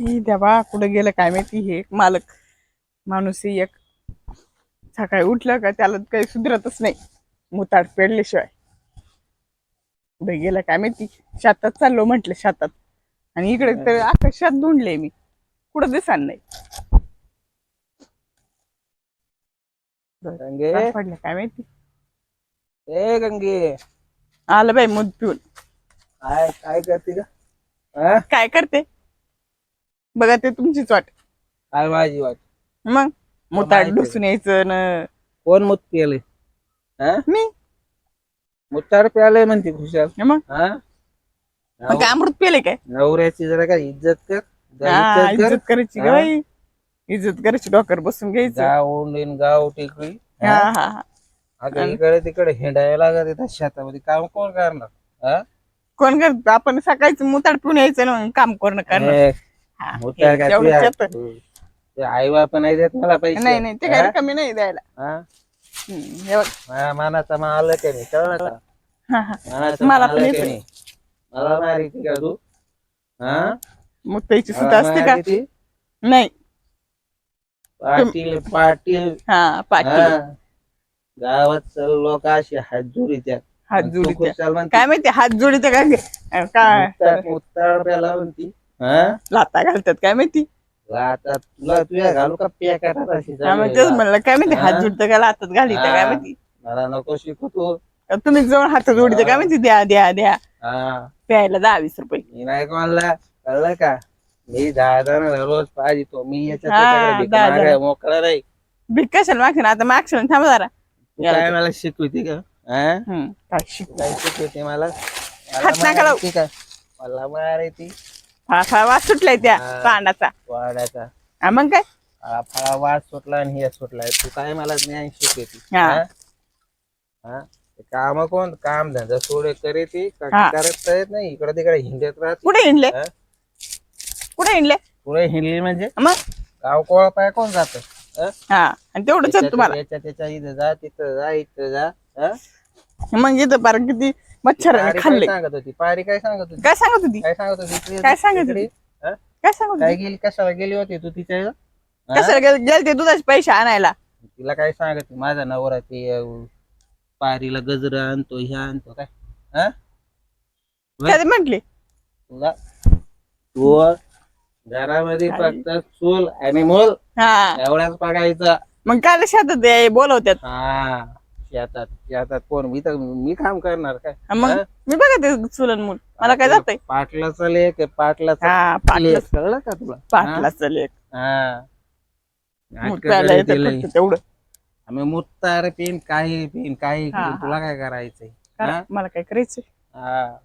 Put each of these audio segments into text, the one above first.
ही देवा कुठे गेलं काय माहिती? हे एक मालक माणूस एक. सकाळी उठलं का त्याला काही सुधरतच नाही. मुताड पेडल्याशिवाय. कुठे गेलं काय माहिती? शेतात चाललो म्हटलं शेतात. आणि इकडे तर आकाशात धुंडले मी. कुठं दिसान नाही. गंगे काय पडलं काय माहिती? ए गंगे. आलं बाई मूद पिऊन. काय काय करते का हा? काय करते? बघा ते तुमचीच वाट. काय माझी वाट? मग? मुताड माहिती. डुसून यायचं न. कोण मूत प्याले हा? मी. मुताड प्याले म्हणते खुशाल. मग? हा? मग काय अमृत पेले काय? नवऱ्याची जरा काय इज्जत कर. जरा हा, इज्जत कर. इज्जत करायची हा? बाई. इज्जत करायची डॉक्टर बसून घ्यायचं. गाव टिकळी हा हा? हा आता इकडे तिकडे हिंडायला लागत येतात शेतामध्ये. काम कोण करणार? हा? कोण करत? आपण सकाळीच मुताड पिऊन यायचं ना मग काम करणं करणं ए, हा, मुताड काय तेवढंच तुझ्या- येतं. ते आई बाप नाही देत मला पैसे नाही नाही ते हा? काय कमी नाही द्यायला हा? हम्म, हे बघ. माझ्या मानाचा माल का नाही कळलं का हा, हा. मानाचा मला माल पण का येतोय. नाही मला का तू हा मग त्याची सुद्धा मला असते का? नाही पाटील पाटील हा हा. गावात लोक असे हात जोडीत्या हात आणि तू जोडीत्या खुशाल म्हणती, काय माहिती हात जोडीते काय अं, काय मुत्ताड- मुत्ताड प्याला म्हणती हा? लाता घालतात काय माहिती? आता तुला तुझ्या घालू का अशी हा, मग चालू तेच म्हणलं काय माहिती हात? जोडतं का लातात घालीत काय हा. माहिती? मला नको शिकू तू. तुम्ही जाऊन हात जोडीते काय माहिती द्या द्या द्या. हा. प्यायला दहा वीस रुपये. मी नाही कोणाला कळलं का? मी दहा जण रोज पाहिजे तो. मी हा, दहा जण. मोकळा नाही. भीक कशाला मागशील? आता मागशील थांबा जरा. तू काय मला शिकवते का? हा? हम्म, काय शिकू काय शिकवते मला? मला हात नका लावू. मारायची का? मला मारायची. फळा वास सुटलाय त्या हा. कांडाचा वाड्याचा हा, मग काय हा फळा वास सुटला आणि हे सुटलाय तू काय मला ज्ञान शिकवते हा. हा? हा? काम कोण काम धंदा सोडे करे ती हा. करत येत नाही इकडे तिकडे हिंडत राहते कुठे हिंडले हा? कुठे हिंडले पुढे हिंडली म्हणजे मग गाव कोळा पाय कोण जात हा आणि तेवढंच आहे तुम्हाला त्याच्या त्याच्या इथं जा तिथं जा इथं जा हा? मग इथं बार किती मच्छराने पारी काय खाल्ले सांगत होती? पारी काय सांगत होती? काय सांगत होती? काय सांगत होती? काय सांगत? होती? हा? काय सांगत काय होती? गेली? कशाला गेली होती तू तिच्या इथं? हा? कशाला गेल- गेलते दुधाचे पैसे आणायला. तिला काय सांगत होती? माझा नवरा ते अं, पारीला गजर आणतो हे आणतो काय? हा? होय? म्हटले? तुला? तू घरामध्ये फक्त चूल आणि मोल. हा. एवढाच बघायचा. मग काय शेतात ते बोलवतात हा. शेतात शेतात कोण? मी तर मी काम करणार काय? मग? हा? मी बघा ते चुलन मूल. मला काय जातंय? पाटलाचा लेख पाटलाचा हा पाटला लेख कळलं का तुला? पाटलाचं लेख. हा. नाटकं येतं. फक्त तेवढं. आम्ही मुत्तार पिन काही पिन काही हा, पिन. तुला काय करायचंय? करा. हा? मला काय करायचंय? हा.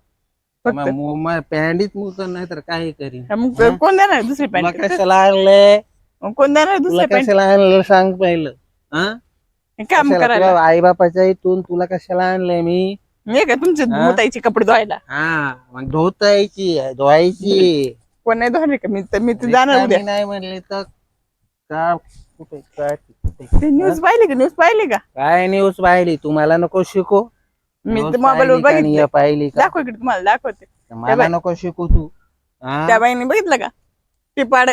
फक्त. मग मु- मग पॅन्डीत नाही तर काही करीन. हा, मग कोण देणार दुसरी तुला पॅन्ट? कशाला आणलंय? कोण देणार तुला दुसरी पॅन्ट? कशाला आणलं सांग पहिलं. हा? काम? करायला. आई बापाच्या इथून तुला कशाला आणलंय मी? मी काय तुमचे हा? मुताईचे कपडे धुवायला? हा मग धुतायची धुवायची. कोण नाही धुणार का? मी तर मी तर जाणार उद्या. नाही म्हणले तर का? कुठे काय कुठे? ते न्यूज पाहिली का? न्यूज पाहिली का? काय न्यूज पाहिली? तुम्हाला नको शिकू. मी तर मोबाईल वर पाहिली का नाही बघितलं हे पाहिली का? दाखव इकडे तुम्हाला दाखवते. मला बाई. नको शिकू तू. हा? त्या बाईने बघितलं का? ते पाड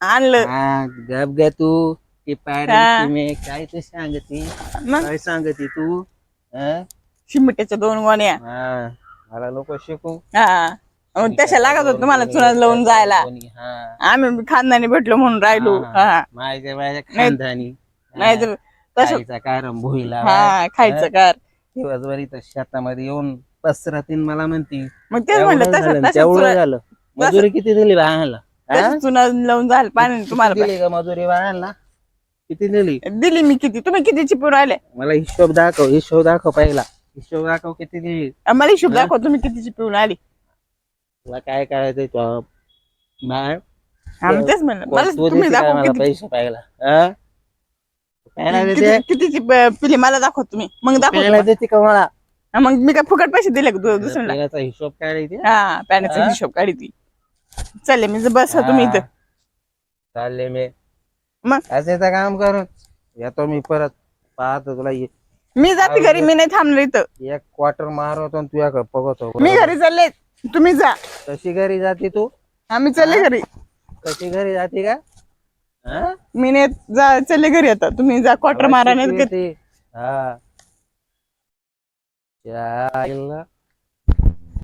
आणलं. हा, गप ग तू. ती हा. काय ते सांगती? मग? काय सांगती तू? हा? शिमिट्याच्या दोन गोण्या. हा, मला नको शिकू. हा. मग तशा लागत होत तुम्हाला चुना लावून जायला. कोणी, हा. आम्ही खानदानी भेटलो म्हणून राहिलो. हा. हा. माझ्या माझ्या नाही- खानदानी. नाही तर तसं खायचा कारण भुईला. हा खायचं कार. दिवसभर इथं शेतामध्ये येऊन पसरातीन मला म्हणती. मग तेच म्हणलं एवढं तसं झालं, तेवढं झालं. मजुरी किती दिली तसं चुना लावून जायला पाणी तुम्हाला दिली का मजुरी बाळाला किती दिली? दिली मी किती? तुम्ही किती चिपून राहिले? मला हिशोब दाखव हिशोब दाखव पहिला. हिशोब दाखव किती दिली. मला हिशोब दाखव तुम्ही किती चिपून आली तुला काय करायचंय तू? बाळ आम्ही तेच म्हणलं. मला तू तुम्ही देते काय दाखव मला किती पैसे पहिला हा? पहिला देते किती- कितीची प- पिली? मला दाखव तुम्ही. मग दाखव देते का मला? हा, मग मी काय फुकट पैसे दिले का दु- दुसऱ्याला हिशोब काढायचे हा पॅन्टचा हा? हिशोब काढी ती चालेल मी बस तुम्ही इथं. चालले मी. मग? असं काम करून येतो मी परत. पाहतो तुला एक मी जाते घरी मी नाही थांबलो इथं. एक क्वार्टर मारवतो आणि तुझ्याकडे बघतो. मी घरी चालले तुम्ही जा. कशी घरी जाते तू? आम्ही चालले घरी. कशी घरी जाते का? हा? मी ने जा चले घरी आता. तुम्ही जा क्वार्टर मारा नाही येते? हा. त्या आईला.